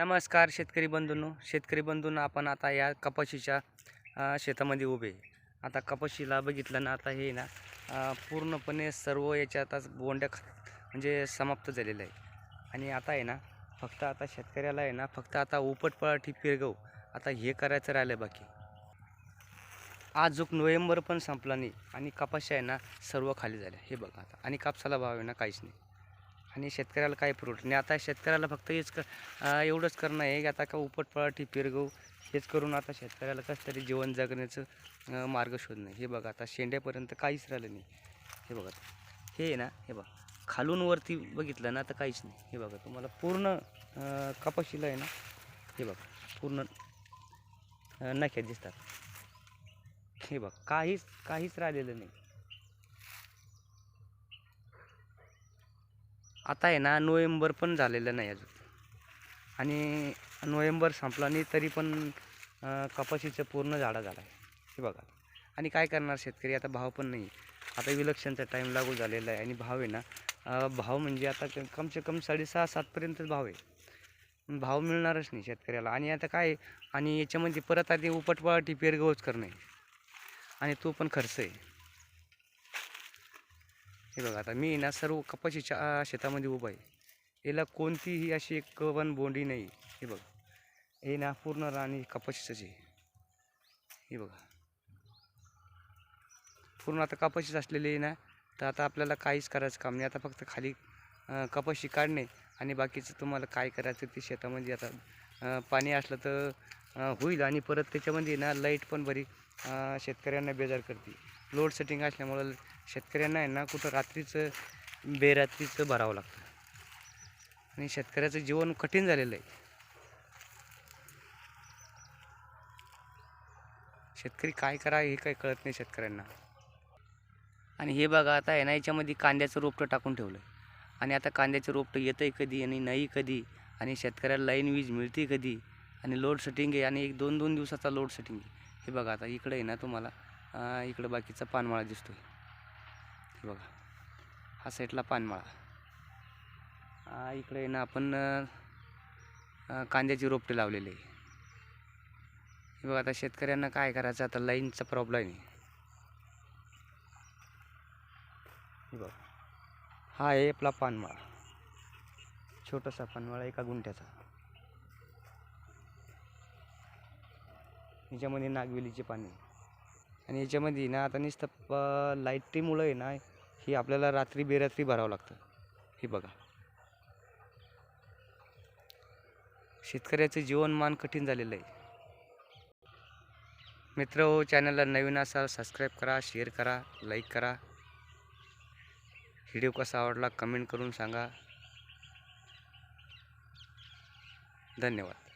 नमस्कार शेतकरी बंधूंनो. शेतकरी बंधूंनो आपण आता या कपाशीच्या शेतामध्ये उभे आहे. आता कपाशीला बघितलं ना आता हे ना पूर्णपणे सर्व याच्यातच बोंड्या म्हणजे समाप्त झालेलं आहे. आणि आता आहे ना फक्त आता शेतकऱ्याला आहे ना फक्त आता उपटपळाठी पिरगव. आता हे करायचं राहिलं बाकी. आज जो नोव्हेंबर पण संपला नाही आणि कपाशी आहे ना सर्व खाली झाल्या हे बघा आता. आणि कापसाला भाव आहे ना काहीच नाही. आणि शेतकऱ्याला काय पुरवठं? नाही आता शेतकऱ्याला फक्त हेच क एवढंच करणं आहे की आता का उपट पराठी पेरगव हेच करून आता शेतकऱ्याला कसं तरी जीवन जगण्याचं मार्ग शोधणं. हे बघा आता शेंड्यापर्यंत काहीच राहिलं नाही. हे बघा हे आहे ना हे बघा. खालून वरती बघितलं ना तर काहीच नाही. हे बघा तुम्हाला पूर्ण अं, कपाशीला आहे ना हे बघा पूर्ण नख्या दिसतात. हे बघ काहीच काहीच राहिलेलं नाही. आता आहे ना नोव्हेंबर पण झालेलं नाही अजून. आणि नोव्हेंबर संपला नाही तरी पण कपाशीचं पूर्ण झाडा झाला आहे हे बघा. आणि काय करणार शेतकरी? आता भाव पण नाही. आता विलक्षणचा टाईम लागू झालेला आहे. आणि भाव आहे ना भाव म्हणजे आता कमसे कम साडेसहा सातपर्यंतच भाव आहे. भाव मिळणारच नाही शेतकऱ्याला. आणि आता काय आणि याच्यामध्ये परत आधी उपटपाटी पेरगवच करणं. आहे आणि तो पण खर्च आहे. हे बघा आता मी ना सर्व कपाशीच्या शेतामध्ये उभा आहे. याला कोणतीही अशी एक पण बोंडी नाही. हे बघा. हे ना पूर्ण राणी कपाशीचंच आहे. हे बघा. पूर्ण आता कपाशीच असलेली आहे ना तर आता आपल्याला काहीच करायचं काम नाही. आता फक्त खाली कपाशी काढणे आणि बाकीचं तुम्हाला काय करायचं ते शेतामध्ये आता पाणी असलं तर होईल आणि परत त्याच्यामध्ये ना लाइट पण बरी शेतकऱ्यांना बेजार करते. लोड सेटिंग असल्यामुळं शेतकऱ्यांना आहे ना कुठं रात्रीचं बेरात्रीचं भरावं लागतं. आणि शेतकऱ्याचं जीवन कठीण झालेलं आहे. शेतकरी काय करा हे काही कळत नाही शेतकऱ्यांना. आणि हे बघा आता आहे ना याच्यामध्ये कांद्याचं रोपटं टाकून ठेवलं आहे आणि आता कांद्याचं रोपटं येतं आहे कधी आणि नाही कधी आणि शेतकऱ्याला लाईन वीज मिळते कधी आणि लोड सेटिंग आहे आणि एक दोन दोन दिवसाचा लोड सेटिंग आहे. हे बघा आता इकडे आहे ना तुम्हाला इकडं बाकीचा पानमाळा दिसतो हे बघा हा साईडला पानमाळा. इकडे आहे ना आपण कांद्याची रोपटे लावलेले आहे. हे बघा आता शेतकऱ्यांना काय करायचं आता लाईनचा प्रॉब्लेम आहे. हे बघा हा आहे आपला पानमाळा. छोटासा पानमाळा एका गुंठ्याचा. याच्यामध्ये नागवेलीचे पाणी. आणि याच्यामध्ये ना आता नुसतं प लाईटीमुळं आहे ना ही आपल्याला रात्री बेरात्री भरावं लागतं. हे बघा. शेतकऱ्याचं जीवनमान कठीण झालेलं आहे. मित्र हो चॅनलला नवीन असाल सबस्क्राईब करा शेअर करा लाईक करा. व्हिडिओ कसा आवडला कमेंट करून सांगा. धन्यवाद.